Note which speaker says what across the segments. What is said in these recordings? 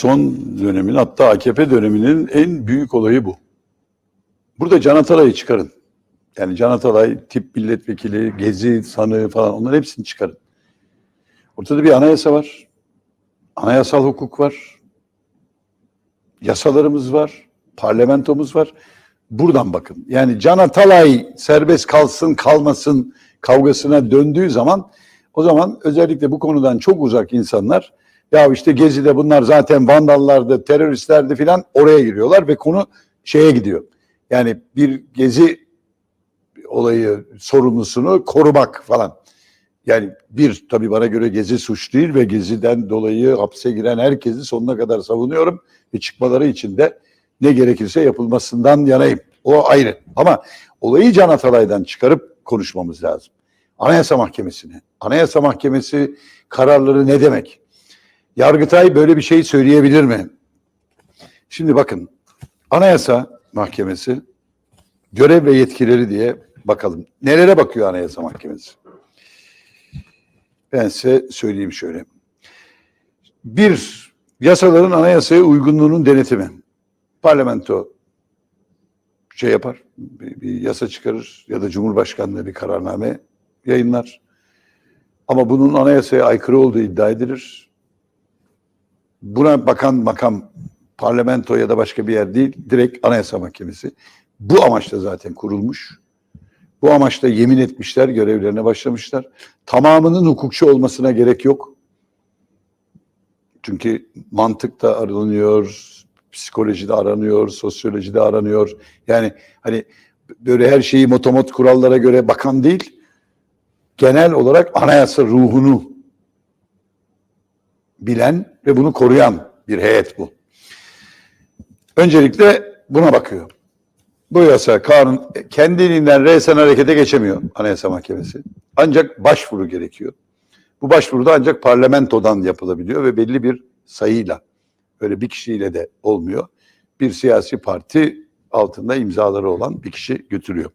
Speaker 1: son dönemin hatta AKP döneminin en büyük olayı bu. Burada Can Atalay'ı çıkarın. Yani Can Atalay, tip milletvekili, gezi, sanığı falan onların hepsini çıkarın. Ortada bir anayasa var. Anayasal hukuk var. Yasalarımız var. Parlamentomuz var. Buradan bakın. Yani Can Atalay serbest kalsın kalmasın kavgasına döndüğü zaman o zaman özellikle bu konudan çok uzak insanlar ya işte Gezi'de bunlar zaten vandallardı, teröristlerdi filan oraya giriyorlar ve konu şeye gidiyor. Yani bir Gezi olayı sorumlusunu korumak falan. Yani bir tabii bana göre Gezi suç değil ve Gezi'den dolayı hapse giren herkesi sonuna kadar savunuyorum ve çıkmaları için de ne gerekirse yapılmasından yanayım. O ayrı. Ama olayı Can Atalay'dan çıkarıp konuşmamız lazım. Anayasa Mahkemesi'ne. Anayasa Mahkemesi kararları ne demek? Yargıtay böyle bir şey söyleyebilir mi? Şimdi bakın. Anayasa Mahkemesi görev ve yetkileri diye bakalım. Nelere bakıyor Anayasa Mahkemesi? Ben size söyleyeyim şöyle. Bir, yasaların anayasaya uygunluğunun denetimi. Parlamento şey yapar, bir, bir yasa çıkarır ya da Cumhurbaşkanlığı bir kararname yayınlar. Ama bunun anayasaya aykırı olduğu iddia edilir. Buna bakan makam parlamento ya da başka bir yer değil, direkt Anayasa Mahkemesi. Bu amaçla zaten kurulmuş. Bu amaçla yemin etmişler, görevlerine başlamışlar. Tamamının hukukçu olmasına gerek yok. Çünkü mantıkta aranıyor, psikolojide aranıyor, sosyolojide aranıyor. Yani hani böyle her şeyi motomot kurallara göre bakan değil, genel olarak anayasa ruhunu bilen ve bunu koruyan bir heyet bu. Öncelikle buna bakıyor. Bu yasa kanun kendiliğinden resen harekete geçemiyor Anayasa Mahkemesi. Ancak başvuru gerekiyor. Bu başvuru da ancak parlamentodan yapılabiliyor ve belli bir sayıyla öyle bir kişiyle de olmuyor. Bir siyasi parti altında imzaları olan bir kişi götürüyor.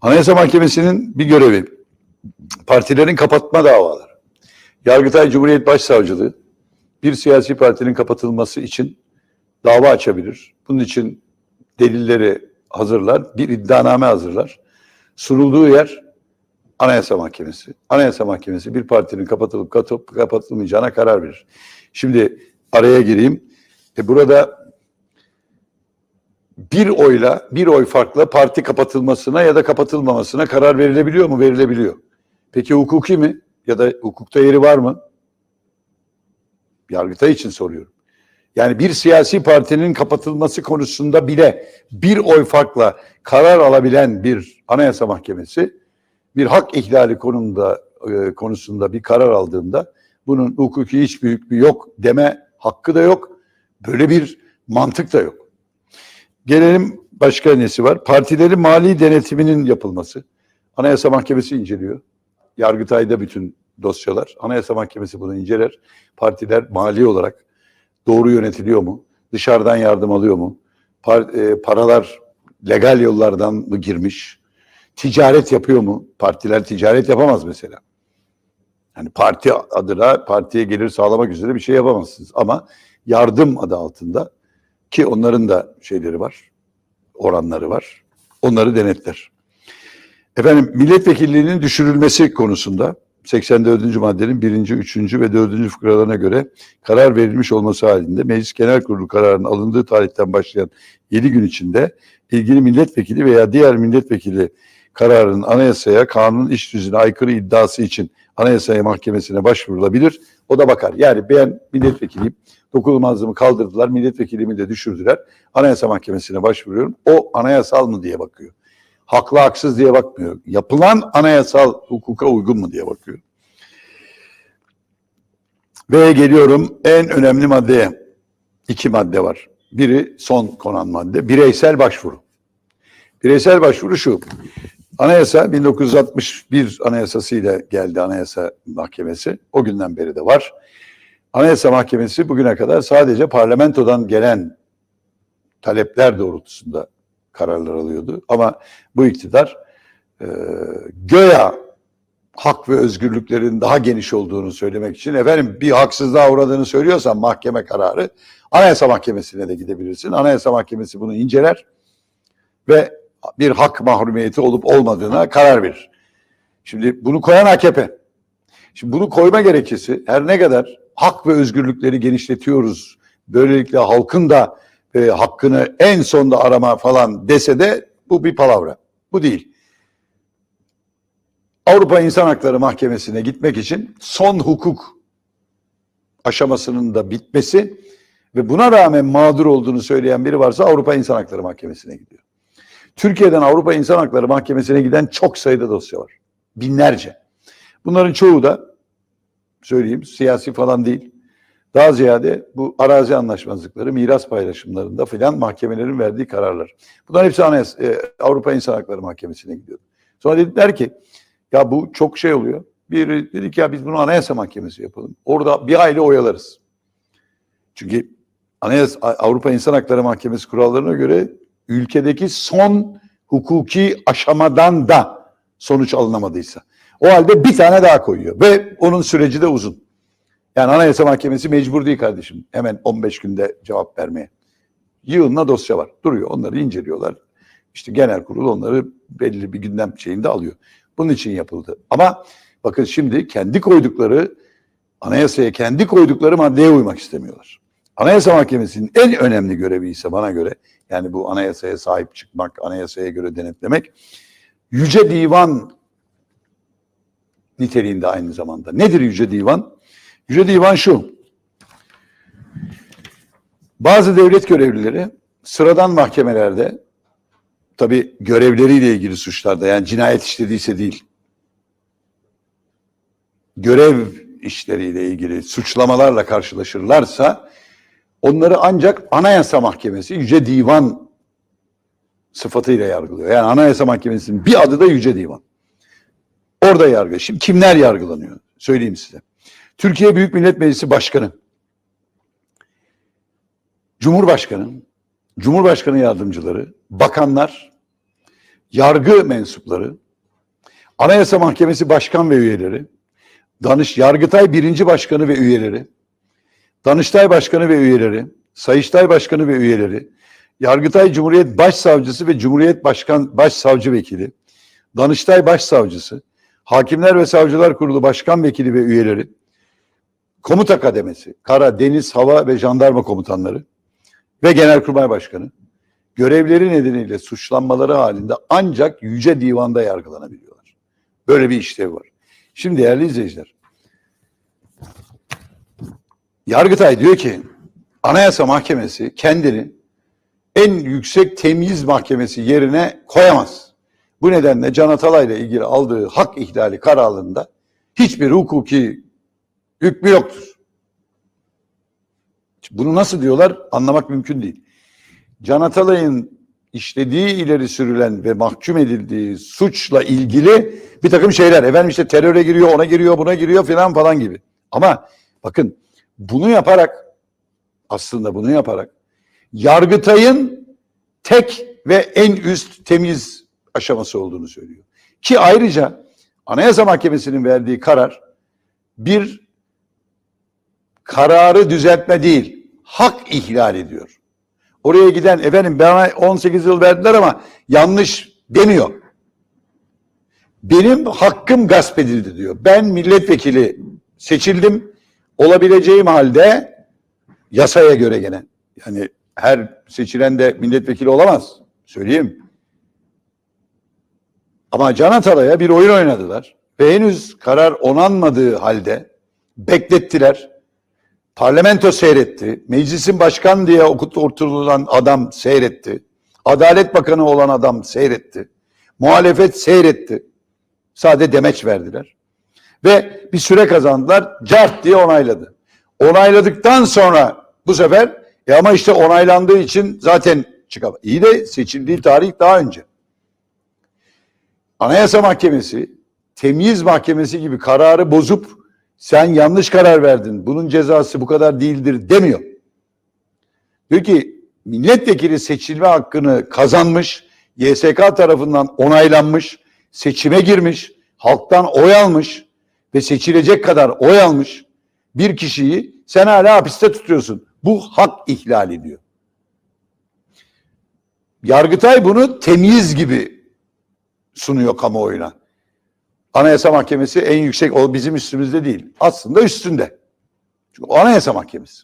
Speaker 1: Anayasa Mahkemesi'nin bir görevi partilerin kapatma davaları. Yargıtay Cumhuriyet Başsavcılığı bir siyasi partinin kapatılması için dava açabilir. Bunun için delilleri hazırlar, bir iddianame hazırlar. Sunulduğu yer Anayasa Mahkemesi. Anayasa Mahkemesi bir partinin kapatılıp katıp kapatılmayacağına karar verir. Şimdi araya gireyim. E burada bir oyla, bir oy farkla parti kapatılmasına ya da kapatılmamasına karar verilebiliyor mu? Verilebiliyor. Peki hukuki mi? Ya da hukukta yeri var mı? Yargıtay için soruyorum. Yani bir siyasi partinin kapatılması konusunda bile bir oy farkla karar alabilen bir anayasa mahkemesi bir hak ihlali konumda e, konusunda bir karar aldığında bunun hukuki hiç büyüklüğü yok deme hakkı da yok. Böyle bir mantık da yok. Gelelim başka nesi var? Partilerin mali denetiminin yapılması. Anayasa Mahkemesi inceliyor. Yargıtay'da bütün dosyalar. Anayasa Mahkemesi bunu inceler. Partiler mali olarak doğru yönetiliyor mu? Dışarıdan yardım alıyor mu? Par, e, paralar legal yollardan mı girmiş? Ticaret yapıyor mu? Partiler ticaret yapamaz mesela. Yani parti adına partiye gelir sağlamak üzere bir şey yapamazsınız. Ama yardım adı altında ki onların da şeyleri var, oranları var. Onları denetler. Efendim milletvekilliğinin düşürülmesi konusunda 84. maddenin 1. 3. ve 4. fıkralarına göre karar verilmiş olması halinde Meclis Genel Kurulu kararının alındığı tarihten başlayan 7 gün içinde ilgili milletvekili veya diğer milletvekili kararının anayasaya, kanunun iş düzene aykırı iddiası için anayasaya mahkemesine başvurulabilir. O da bakar. Yani ben milletvekiliyim. Dokunulmazlığımı kaldırdılar. Milletvekilimi de düşürdüler. Anayasa mahkemesine başvuruyorum. O anayasal mı diye bakıyor haklı haksız diye bakmıyor. Yapılan anayasal hukuka uygun mu diye bakıyor. Ve geliyorum en önemli maddeye. İki madde var. Biri son konan madde. Bireysel başvuru. Bireysel başvuru şu. Anayasa 1961 anayasasıyla geldi Anayasa Mahkemesi. O günden beri de var. Anayasa Mahkemesi bugüne kadar sadece parlamentodan gelen talepler doğrultusunda kararlar alıyordu. Ama bu iktidar e, göya hak ve özgürlüklerin daha geniş olduğunu söylemek için efendim bir haksızlığa uğradığını söylüyorsan mahkeme kararı Anayasa Mahkemesi'ne de gidebilirsin. Anayasa Mahkemesi bunu inceler ve bir hak mahrumiyeti olup olmadığına karar verir. Şimdi bunu koyan AKP. Şimdi bunu koyma gerekçesi her ne kadar hak ve özgürlükleri genişletiyoruz. Böylelikle halkın da e, hakkını en sonda arama falan dese de bu bir palavra. Bu değil. Avrupa İnsan Hakları Mahkemesi'ne gitmek için son hukuk aşamasının da bitmesi ve buna rağmen mağdur olduğunu söyleyen biri varsa Avrupa İnsan Hakları Mahkemesi'ne gidiyor. Türkiye'den Avrupa İnsan Hakları Mahkemesi'ne giden çok sayıda dosya var. Binlerce. Bunların çoğu da söyleyeyim siyasi falan değil. Daha ziyade bu arazi anlaşmazlıkları, miras paylaşımlarında filan mahkemelerin verdiği kararlar. Bunların hepsi Anayasa, e, Avrupa İnsan Hakları Mahkemesi'ne gidiyor. Sonra dediler ki ya bu çok şey oluyor. Bir dedik ya biz bunu Anayasa Mahkemesi yapalım. Orada bir aile oyalarız. Çünkü Anayasa, Avrupa İnsan Hakları Mahkemesi kurallarına göre ülkedeki son hukuki aşamadan da sonuç alınamadıysa. O halde bir tane daha koyuyor ve onun süreci de uzun. Yani Anayasa Mahkemesi mecbur değil kardeşim. Hemen 15 günde cevap vermeye. Yığınla dosya var. Duruyor. Onları inceliyorlar. İşte genel kurul onları belli bir gündem şeyinde alıyor. Bunun için yapıldı. Ama bakın şimdi kendi koydukları anayasaya kendi koydukları maddeye uymak istemiyorlar. Anayasa Mahkemesi'nin en önemli görevi ise bana göre yani bu anayasaya sahip çıkmak, anayasaya göre denetlemek Yüce Divan niteliğinde aynı zamanda. Nedir Yüce Divan? Yüce Divan şu. Bazı devlet görevlileri sıradan mahkemelerde tabi görevleriyle ilgili suçlarda yani cinayet işlediyse değil görev işleriyle ilgili suçlamalarla karşılaşırlarsa onları ancak Anayasa Mahkemesi Yüce Divan sıfatıyla yargılıyor. Yani Anayasa Mahkemesi'nin bir adı da Yüce Divan. Orada yargı. Şimdi kimler yargılanıyor? Söyleyeyim size. Türkiye Büyük Millet Meclisi Başkanı, Cumhurbaşkanı, Cumhurbaşkanı yardımcıları, bakanlar, yargı mensupları, Anayasa Mahkemesi Başkan ve üyeleri, Danış Yargıtay Birinci Başkanı ve üyeleri, Danıştay Başkanı ve üyeleri, Sayıştay Başkanı ve üyeleri, Yargıtay Cumhuriyet Başsavcısı ve Cumhuriyet Başkan Başsavcı Vekili, Danıştay Başsavcısı, Hakimler ve Savcılar Kurulu Başkan Vekili ve üyeleri, Komuta Kademesi, Kara, Deniz, Hava ve Jandarma Komutanları ve Genelkurmay Başkanı görevleri nedeniyle suçlanmaları halinde ancak Yüce Divan'da yargılanabiliyorlar. Böyle bir işlev var. Şimdi değerli izleyiciler, Yargıtay diyor ki Anayasa Mahkemesi kendini en yüksek temyiz mahkemesi yerine koyamaz. Bu nedenle Can Atalay ile ilgili aldığı hak ihlali kararında hiçbir hukuki hükmü yoktur. Bunu nasıl diyorlar anlamak mümkün değil. Can Atalay'ın işlediği ileri sürülen ve mahkum edildiği suçla ilgili bir takım şeyler. Efendim işte teröre giriyor, ona giriyor, buna giriyor falan falan gibi. Ama bakın bunu yaparak aslında bunu yaparak Yargıtay'ın tek ve en üst temiz aşaması olduğunu söylüyor. Ki ayrıca Anayasa Mahkemesi'nin verdiği karar bir kararı düzeltme değil, hak ihlal ediyor. Oraya giden efendim bana 18 yıl verdiler ama yanlış demiyor. Benim hakkım gasp edildi diyor. Ben milletvekili seçildim. Olabileceğim halde yasaya göre gene. Yani her seçilen de milletvekili olamaz. Söyleyeyim. Ama Can Atalay'a bir oyun oynadılar. Ve henüz karar onanmadığı halde beklettiler. Parlamento seyretti. Meclisin başkan diye okut oturulan adam seyretti. Adalet Bakanı olan adam seyretti. Muhalefet seyretti. Sade demeç verdiler. Ve bir süre kazandılar. Cart diye onayladı. Onayladıktan sonra bu sefer e ama işte onaylandığı için zaten çıkamaz. İyi de seçildiği tarih daha önce. Anayasa Mahkemesi, Temyiz Mahkemesi gibi kararı bozup sen yanlış karar verdin, bunun cezası bu kadar değildir demiyor. Diyor ki milletvekili seçilme hakkını kazanmış, YSK tarafından onaylanmış, seçime girmiş, halktan oy almış ve seçilecek kadar oy almış bir kişiyi sen hala hapiste tutuyorsun. Bu hak ihlali diyor. Yargıtay bunu temyiz gibi sunuyor kamuoyuna. Anayasa Mahkemesi en yüksek, o bizim üstümüzde değil. Aslında üstünde. Çünkü o Anayasa Mahkemesi.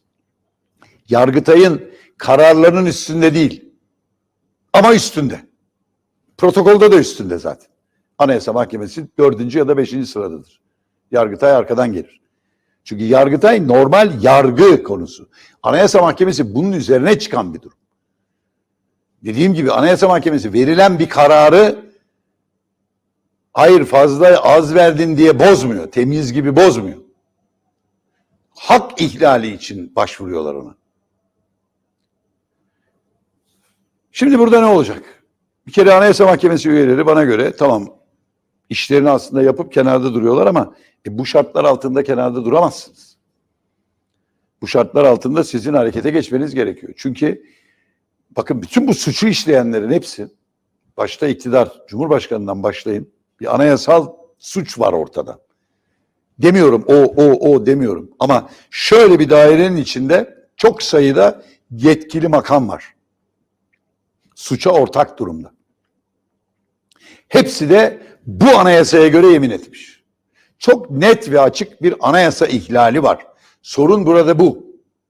Speaker 1: Yargıtay'ın kararlarının üstünde değil. Ama üstünde. Protokolda da üstünde zaten. Anayasa Mahkemesi dördüncü ya da beşinci sıradadır. Yargıtay arkadan gelir. Çünkü Yargıtay normal yargı konusu. Anayasa Mahkemesi bunun üzerine çıkan bir durum. Dediğim gibi Anayasa Mahkemesi verilen bir kararı hayır fazla az verdin diye bozmuyor. Temiz gibi bozmuyor. Hak ihlali için başvuruyorlar ona. Şimdi burada ne olacak? Bir kere Anayasa Mahkemesi üyeleri bana göre tamam işlerini aslında yapıp kenarda duruyorlar ama e, bu şartlar altında kenarda duramazsınız. Bu şartlar altında sizin harekete geçmeniz gerekiyor. Çünkü bakın bütün bu suçu işleyenlerin hepsi başta iktidar, Cumhurbaşkanından başlayın bir anayasal suç var ortada. Demiyorum o o o demiyorum ama şöyle bir dairenin içinde çok sayıda yetkili makam var. Suça ortak durumda. Hepsi de bu anayasaya göre yemin etmiş. Çok net ve açık bir anayasa ihlali var. Sorun burada bu.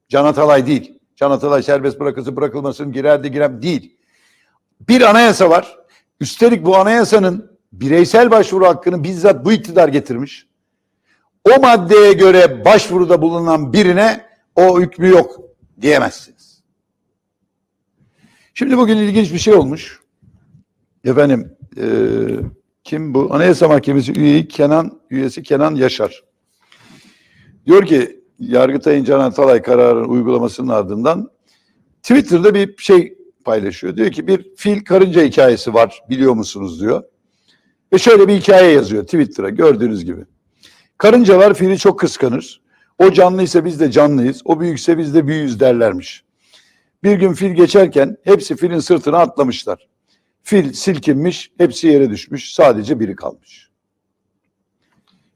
Speaker 1: Can Atalay değil. Can Atalay serbest bırakılsın bırakılmasın girer de girem değil. Bir anayasa var. Üstelik bu anayasanın bireysel başvuru hakkını bizzat bu iktidar getirmiş. O maddeye göre başvuruda bulunan birine o hükmü yok diyemezsiniz. Şimdi bugün ilginç bir şey olmuş. Efendim e, kim bu? Anayasa Mahkemesi üyeyi Kenan üyesi Kenan Yaşar. Diyor ki Yargıtay'ın Can Atalay kararının uygulamasının ardından Twitter'da bir şey paylaşıyor. Diyor ki bir fil karınca hikayesi var biliyor musunuz diyor. Ve şöyle bir hikaye yazıyor Twitter'a gördüğünüz gibi. Karıncalar fili çok kıskanır. O canlıysa biz de canlıyız. O büyükse biz de büyüyüz derlermiş. Bir gün fil geçerken hepsi filin sırtına atlamışlar. Fil silkinmiş, hepsi yere düşmüş. Sadece biri kalmış.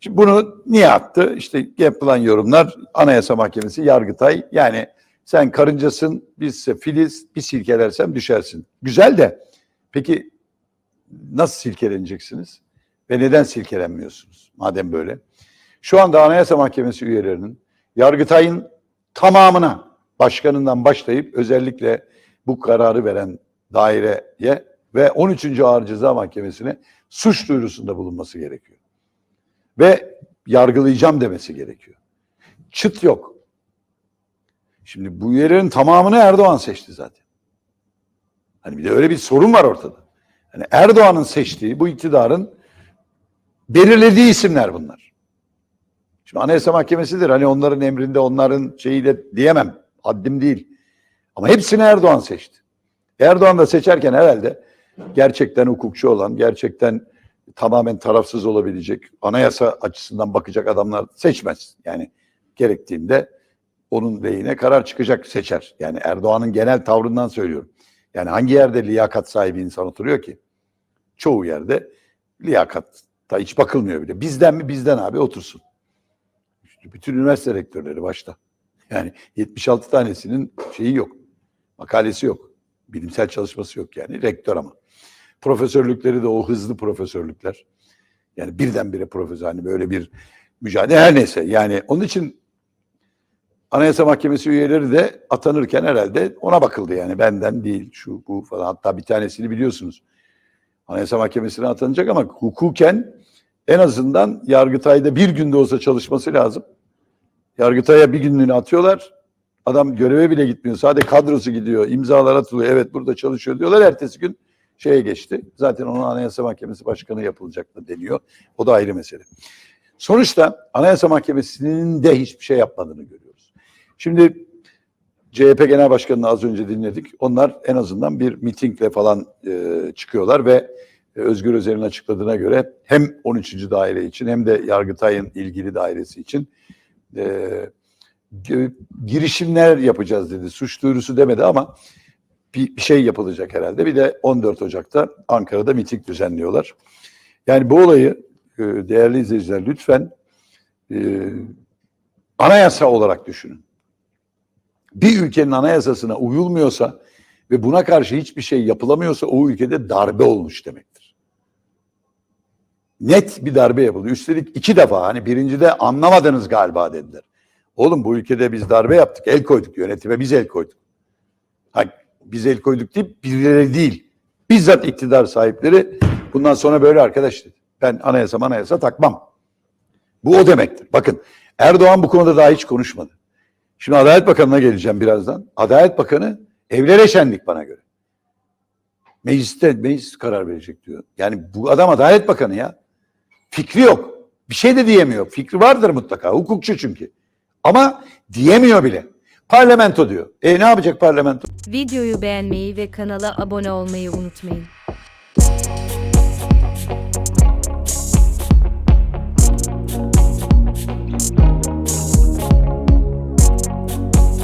Speaker 1: Şimdi bunu niye attı? İşte yapılan yorumlar Anayasa Mahkemesi, Yargıtay. Yani sen karıncasın, bizse filiz, bir silkelersem düşersin. Güzel de peki nasıl silkeleneceksiniz? Ve neden silkelenmiyorsunuz? Madem böyle. Şu anda Anayasa Mahkemesi üyelerinin Yargıtay'ın tamamına başkanından başlayıp özellikle bu kararı veren daireye ve 13. Ağır Ceza Mahkemesi'ne suç duyurusunda bulunması gerekiyor. Ve yargılayacağım demesi gerekiyor. Çıt yok. Şimdi bu üyelerin tamamını Erdoğan seçti zaten. Hani bir de öyle bir sorun var ortada. Yani Erdoğan'ın seçtiği bu iktidarın belirlediği isimler bunlar. Şimdi Anayasa Mahkemesi'dir. Hani onların emrinde, onların şeyiyle diyemem. Haddim değil. Ama hepsini Erdoğan seçti. Erdoğan da seçerken herhalde gerçekten hukukçu olan, gerçekten tamamen tarafsız olabilecek, anayasa açısından bakacak adamlar seçmez. Yani gerektiğinde onun lehine karar çıkacak, seçer. Yani Erdoğan'ın genel tavrından söylüyorum. Yani hangi yerde liyakat sahibi insan oturuyor ki? Çoğu yerde liyakatta hiç bakılmıyor bile. Bizden mi? Bizden abi otursun. İşte bütün üniversite rektörleri başta. Yani 76 tanesinin şeyi yok. Makalesi yok. Bilimsel çalışması yok yani. Rektör ama. Profesörlükleri de o hızlı profesörlükler. Yani birdenbire profesör. Hani böyle bir mücadele her neyse. Yani onun için Anayasa Mahkemesi üyeleri de atanırken herhalde ona bakıldı yani benden değil şu bu falan. Hatta bir tanesini biliyorsunuz. Anayasa Mahkemesi'ne atanacak ama hukuken en azından Yargıtay'da bir günde olsa çalışması lazım. Yargıtay'a bir günlüğüne atıyorlar. Adam göreve bile gitmiyor. Sadece kadrosu gidiyor. imzalar atılıyor. Evet burada çalışıyor diyorlar. Ertesi gün şeye geçti. Zaten ona Anayasa Mahkemesi Başkanı yapılacak da deniyor. O da ayrı mesele. Sonuçta Anayasa Mahkemesi'nin de hiçbir şey yapmadığını görüyoruz. Şimdi CHP Genel Başkanı'nı az önce dinledik. Onlar en azından bir mitingle falan e, çıkıyorlar ve e, Özgür Özel'in açıkladığına göre hem 13. daire için hem de Yargıtay'ın ilgili dairesi için e, girişimler yapacağız dedi. Suç duyurusu demedi ama bir, bir şey yapılacak herhalde. Bir de 14 Ocak'ta Ankara'da miting düzenliyorlar. Yani bu olayı e, değerli izleyiciler lütfen e, anayasa olarak düşünün. Bir ülkenin anayasasına uyulmuyorsa ve buna karşı hiçbir şey yapılamıyorsa o ülkede darbe olmuş demektir. Net bir darbe yapıldı. Üstelik iki defa hani birincide anlamadınız galiba dediler. Oğlum bu ülkede biz darbe yaptık, el koyduk yönetime biz el koyduk. Ha, biz el koyduk deyip birileri değil. Bizzat iktidar sahipleri bundan sonra böyle arkadaş dedi. Ben anayasa anayasa takmam. Bu o demektir. Bakın Erdoğan bu konuda daha hiç konuşmadı. Şimdi Adalet Bakanı'na geleceğim birazdan. Adalet Bakanı evlere şenlik bana göre. Mecliste meclis karar verecek diyor. Yani bu adam Adalet Bakanı ya. Fikri yok. Bir şey de diyemiyor. Fikri vardır mutlaka. Hukukçu çünkü. Ama diyemiyor bile. Parlamento diyor. E ne yapacak parlamento?
Speaker 2: Videoyu beğenmeyi ve kanala abone olmayı unutmayın.